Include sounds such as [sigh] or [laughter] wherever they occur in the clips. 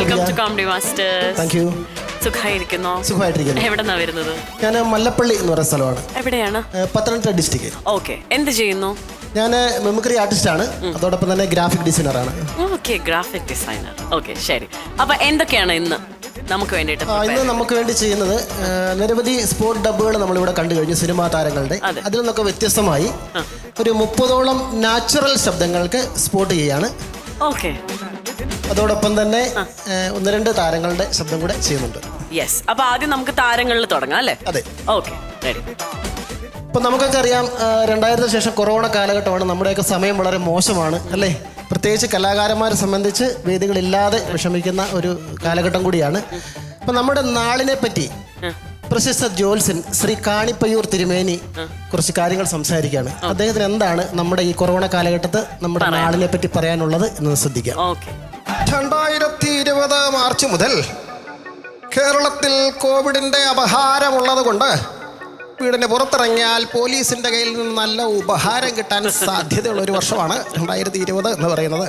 Welcome to comedy masters thank you സുഖമായിരിക്കുന്നോ? സുഖമായിട്ടിരിക്കുന്നു. എവിടെന്നാ വരുന്നത്? ഞാൻ മല്ലപ്പള്ളി എന്ന് പറയുന്ന സ്ഥലമാണ്. എവിടെയാണ്? Pathanamthitta district okay. എന്ത് ചെയ്യുന്നു? ഞാൻ മെമിക്രി ആണ്. അതോടൊപ്പം തന്നെ ഗ്രാഫിക് ഡിസൈനർ ആണ്. ഓക്കെ ഗ്രാഫിക് ഡിസൈനർ ഓക്കെ ശരി. അപ്പൊ എന്തൊക്കെയാണ് ഇന്ന് നമുക്ക് വേണ്ടിയിട്ട് ഇന്ന് നമുക്ക് വേണ്ടി ചെയ്യുന്നത് നിരവധി സ്പോർട്ട് ഡബ്ബുകൾ നമ്മളിവിടെ കണ്ടു കഴിഞ്ഞു സിനിമാ താരങ്ങളുടെ. അതെ. അതിൽ നിന്നൊക്കെ വ്യത്യസ്തമായി ഒരു മുപ്പതോളം നാച്ചുറൽ ശബ്ദങ്ങൾക്ക് സ്പോട്ട് ചെയ്യാണ് ഓക്കെ. അതോടൊപ്പം തന്നെ ഒന്ന് രണ്ട് താരങ്ങളുടെ ശബ്ദം കൂടെ ചെയ്യുന്നുണ്ട്. യെസ് അപ്പൊ ആദ്യം നമുക്ക് താരങ്ങളിൽ തുടങ്ങാം അല്ലേ? അതെ. ഓക്കെ റെഡി ഇപ്പം നമുക്കൊക്കെ അറിയാം രണ്ടായിരത്തിന് ശേഷം കൊറോണ കാലഘട്ടമാണ്. നമ്മുടെയൊക്കെ സമയം വളരെ മോശമാണ് അല്ലേ? പ്രത്യേകിച്ച് കലാകാരന്മാരെ സംബന്ധിച്ച് വേദികളില്ലാതെ വിഷമിക്കുന്ന ഒരു കാലഘട്ടം കൂടിയാണ്. അപ്പം നമ്മുടെ നാളിനെ പറ്റി പ്രശസ്ത ജ്യോത്സ്യൻ ശ്രീ കാണിപ്പയ്യൂർ തിരുമേനി കുറച്ച് കാര്യങ്ങൾ സംസാരിക്കുകയാണ്. അദ്ദേഹത്തിന് എന്താണ് നമ്മുടെ ഈ കൊറോണ കാലഘട്ടത്ത് നമ്മുടെ നാളിനെ പറ്റി പറയാനുള്ളത് എന്ന് ശ്രദ്ധിക്കാം. ഓക്കെ രണ്ടായിരത്തി ഇരുപത് മാർച്ച് മുതൽ കേരളത്തിൽ കോവിഡിന്റെ അപഹാരമുള്ളത് കൊണ്ട് വീടിന് പുറത്തിറങ്ങിയാൽ പോലീസിന്റെ കയ്യിൽ നിന്ന് നല്ല ഉപഹാരം കിട്ടാൻ സാധ്യതയുള്ള ഒരു വർഷമാണ് രണ്ടായിരത്തി ഇരുപത് എന്ന് പറയുന്നത്.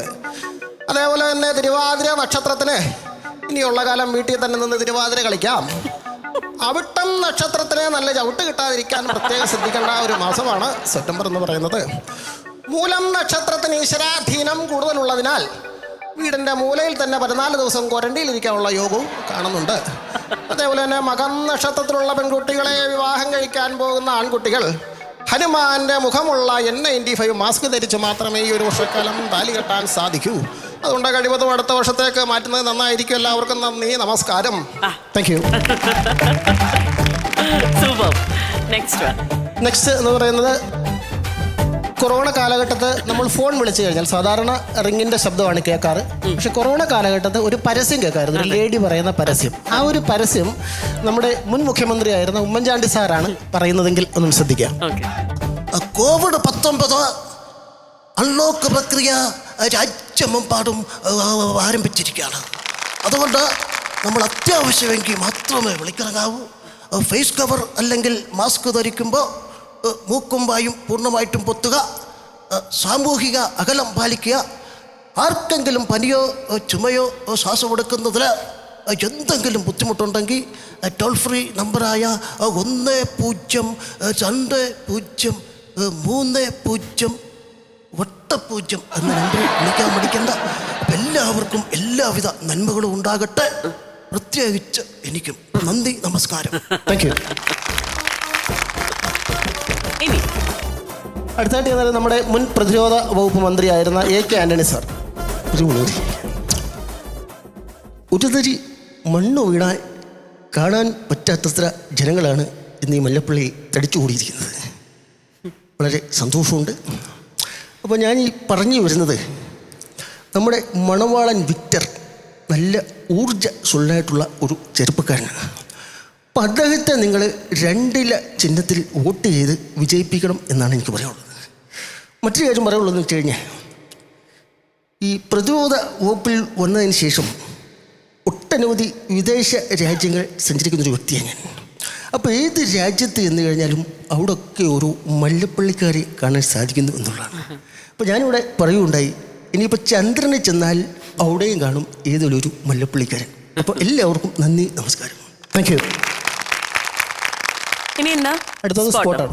അതേപോലെ തന്നെ തിരുവാതിര നക്ഷത്രത്തിന് ഇനിയുള്ള കാലം വീട്ടിൽ തന്നെ നിന്ന് തിരുവാതിര കളിക്കാം. അവിട്ടം നക്ഷത്രത്തിന് നല്ല ചവിട്ട് കിട്ടാതിരിക്കാൻ പ്രത്യേകം ശ്രദ്ധിക്കേണ്ട ഒരു മാസമാണ് സെപ്റ്റംബർ എന്ന് പറയുന്നത്. മൂലം നക്ഷത്രത്തിന് ഈശ്വരാധീനം കൂടുതലുള്ളതിനാൽ വീടിന്റെ മൂലയിൽ തന്നെ പതിനാല് ദിവസം ക്വാറന്റൈനിലിരിക്കാനുള്ള യോഗവും കാണുന്നുണ്ട്. അതേപോലെ തന്നെ മകം നക്ഷത്രത്തിലുള്ള പെൺകുട്ടികളെ വിവാഹം കഴിക്കാൻ പോകുന്ന ആൺകുട്ടികൾ ഹനുമാന്റെ മുഖമുള്ള എൻ നയന്റി ഫൈവ് മാസ്ക് ധരിച്ച് മാത്രമേ ഈ ഒരു വർഷക്കാലം താലി കെട്ടാൻ സാധിക്കൂ. അതുകൊണ്ട് കഴിവതും അടുത്ത വർഷത്തേക്ക് മാറ്റുന്നത് നന്നായിരിക്കും. എല്ലാവർക്കും നന്ദി നമസ്കാരം. താങ്ക് യു നെക്സ്റ്റ് എന്ന് പറയുന്നത് കൊറോണ കാലഘട്ടത്ത് നമ്മൾ ഫോൺ വിളിച്ചു കഴിഞ്ഞാൽ സാധാരണ റിങ്ങിന്റെ ശബ്ദമാണ് കേൾക്കാറ്. പക്ഷെ കൊറോണ കാലഘട്ടത്ത് ഒരു പരസ്യം കേൾക്കാറുണ്ട് ഒരു ലേഡി പറയുന്ന പരസ്യം. ആ ഒരു പരസ്യം നമ്മുടെ മുൻ മുഖ്യമന്ത്രിയായിരുന്ന ഉമ്മൻചാണ്ടി സാറാണ് പറയുന്നതെങ്കിൽ ഒന്നും ശ്രദ്ധിക്കാം. ഓക്കെ. കോവിഡ് പത്തൊമ്പത് അൺലോക്ക് പ്രക്രിയ രാജ്യമെമ്പാടും ആരംഭിച്ചിരിക്കുകയാണ്. അതുകൊണ്ട് നമ്മൾ അത്യാവശ്യമെങ്കിൽ മാത്രമേ വിളിക്കിറങ്ങാവൂ. ഫേസ് കവർ അല്ലെങ്കിൽ മാസ്ക് ധരിക്കുമ്പോൾ മൂക്കും വായും പൂർണമായിട്ടും പൊത്തുക സാമൂഹിക അകലം പാലിക്കുക ആർക്കെങ്കിലും പനിയോ ചുമയോ ശ്വാസം കൊടുക്കുന്നതിൽ എന്തെങ്കിലും ബുദ്ധിമുട്ടുണ്ടെങ്കിൽ ടോൾ ഫ്രീ നമ്പറായ ഒന്ന് പൂജ്യം രണ്ട് പൂജ്യം മൂന്ന് പൂജ്യം വട്ടപൂജ്യം എന്ന നമ്പറിൽ വിളിക്കാൻ മടിക്കണ്ട. എല്ലാവർക്കും എല്ലാവിധ നന്മകളും ഉണ്ടാകട്ടെ. പ്രത്യേകിച്ച് എനിക്കും നന്ദി നമസ്കാരം. താങ്ക് യു അടുത്തായിട്ട് ചെയ്താൽ നമ്മുടെ മുൻ പ്രതിരോധ വകുപ്പ് മന്ത്രിയായിരുന്ന എ കെ ആന്റണി സാർ. ഒരു മിനിറ്റ്. ഒരു തരി മണ്ണ് വീണാൽ കാണാൻ പറ്റാത്തത്ര ജനങ്ങളാണ് ഇന്ന് ഈ മല്ലപ്പള്ളി തടിച്ചുകൂടിയിരിക്കുന്നത്. വളരെ സന്തോഷമുണ്ട്. അപ്പോൾ ഞാൻ ഈ പറഞ്ഞു വരുന്നത് നമ്മുടെ മണവാളൻ വിക്ടർ നല്ല ഊർജ സുള്ളായിട്ടുള്ള ഒരു ചെറുപ്പക്കാരനാണ്. അപ്പം അദ്ദേഹത്തെ നിങ്ങൾ രണ്ടില ചിഹ്നത്തിൽ വോട്ട് ചെയ്ത് വിജയിപ്പിക്കണം എന്നാണ് എനിക്ക് പറയാനുള്ളത്. മറ്റൊരു കാര്യം പറയാനുള്ളതെന്ന് വെച്ച് കഴിഞ്ഞാൽ ഈ പ്രതിരോധ വകുപ്പിൽ വന്നതിന് ശേഷം ഒട്ടനവധി വിദേശ രാജ്യങ്ങൾ സഞ്ചരിക്കുന്ന ഒരു വ്യക്തിയാണ് ഞാൻ. അപ്പോൾ ഏത് രാജ്യത്ത് എന്ന് കഴിഞ്ഞാലും അവിടെയൊക്കെ ഒരു മല്ലപ്പള്ളിക്കാരെ കാണാൻ സാധിക്കുന്നു എന്നുള്ളതാണ്. അപ്പോൾ ഞാനിവിടെ പറയുകയുണ്ടായി ഇനിയിപ്പോൾ ചന്ദ്രനെ ചെന്നാൽ അവിടെയും കാണും ഏതൊരു മല്ലപ്പള്ളിക്കാരൻ. അപ്പോൾ എല്ലാവർക്കും നന്ദി നമസ്കാരം. താങ്ക് യു ഇനി എന്നാ അടുത്തത് ആണ്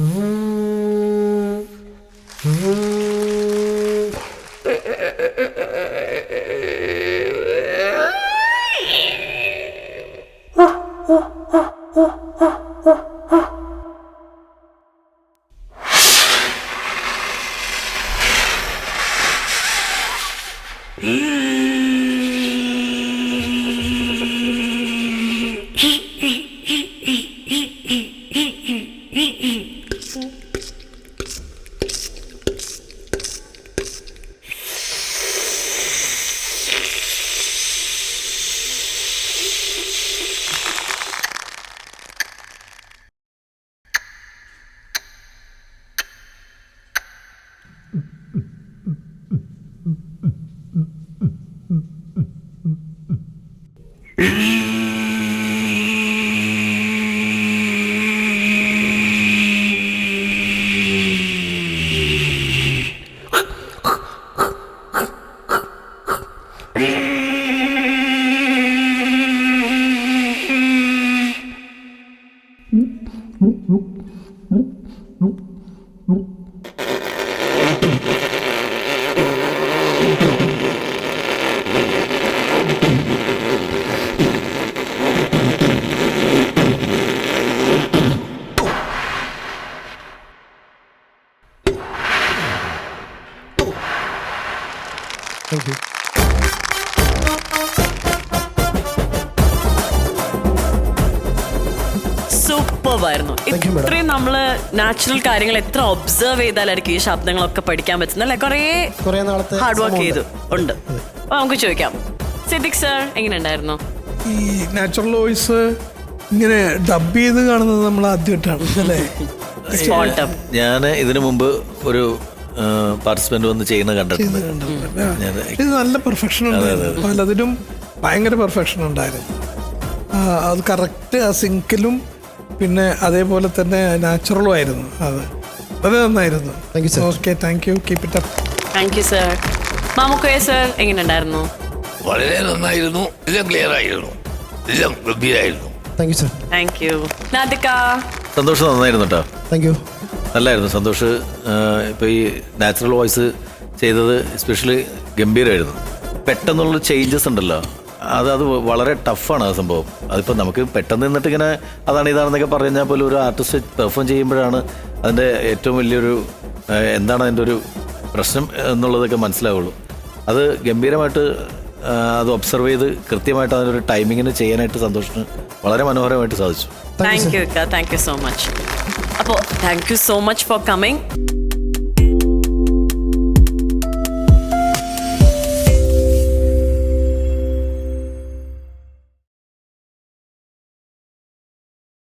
うんうんうん。Thank you. Thank you super ആയിരുന്നു. You, madam. ഇത്രയും നമ്മൾ നാച്ചുറൽ കാര്യങ്ങൾ എത്ര ഒബ്സർവ് ചെയ്താലായിരിക്കും ഈ ശബ്ദങ്ങളൊക്കെ പഠിക്കാൻ പറ്റുന്നത് അല്ലെ? കുറേ ഹാർഡ് വർക്ക് ചെയ്തു. ഉണ്ട്. അപ്പൊ നമുക്ക് ചോദിക്കാം. സിദ്ദിഖ് സർ എങ്ങനെ ഉണ്ടായിരുന്നു ഈ നാച്ചുറൽ വോയിസ് ഇങ്ങനെ ഡബ് ചെയ്ത് കാണുന്നത് നമ്മൾ ആദ്യമായിട്ടാണ് അല്ലേ? [laughs] ഞാൻ ഇതിനു മുമ്പ് ഒരു പാർട്ടിസിപ്പന്റ് വന്ന് ചെയ്യുന്നത് കണ്ടിട്ടുണ്ട്. ഇത് നല്ല പെർഫെക്ഷൻ ഉണ്ടായിരുന്നു. പലതിലും ഭയങ്കര പെർഫെക്ഷൻ ഉണ്ടായിരുന്നു. അത് കറക്റ്റ് ആ സിങ്കിലും പിന്നെ അതേപോലെ തന്നെ നാച്ചുറലും ആയിരുന്നു അത്. വളരെ നന്നായിരുന്നു. Thank you, sir. Okay thank you keep it up thank you sir Mamukkoya sir എങ്ങനെ ഉണ്ടായിരുന്നു വളരെ നന്നായിരുന്നു. എല്ലാം ക്ലിയർ ആയിരുന്നു. എല്ലാം ഗംഭീരായിരുന്നു. Thank you sir thank you Nadika സന്തോഷം നന്നായിരുന്നു കേട്ടോ താങ്ക് യു നല്ലായിരുന്നു. സന്തോഷ് ഇപ്പോൾ ഈ നാച്ചുറൽ വോയിസ് ചെയ്തത് എസ്പെഷ്യലി ഗംഭീരമായിരുന്നു പെട്ടെന്നുള്ള ചേഞ്ചസ് ഉണ്ടല്ലോ. അത് അത് വളരെ ടഫാണ് ആ സംഭവം. അതിപ്പോൾ നമുക്ക് പെട്ടെന്ന് നിന്നിട്ട് ഇങ്ങനെ അതാണ് ഇതാണെന്നൊക്കെ പറഞ്ഞാൽ പോലും ഒരു ആർട്ടിസ്റ്റ് പെർഫോം ചെയ്യുമ്പോഴാണ് അതിന്റെ ഏറ്റവും വലിയൊരു എന്താണ് അതിന്റെ ഒരു പ്രശ്നം എന്നുള്ളതൊക്കെ മനസ്സിലാവുള്ളൂ. അത് ഗംഭീരമായിട്ട് അത് ഒബ്സർവ് ചെയ്ത് കൃത്യമായിട്ട് അതിനൊരു ടൈമിങ്ങിന് ചെയ്യാനായിട്ട് സന്തോഷത്തിന് വളരെ മനോഹരമായിട്ട് സാധിച്ചു. Thank you thank you so much അപ്പോൾ thank you so much for coming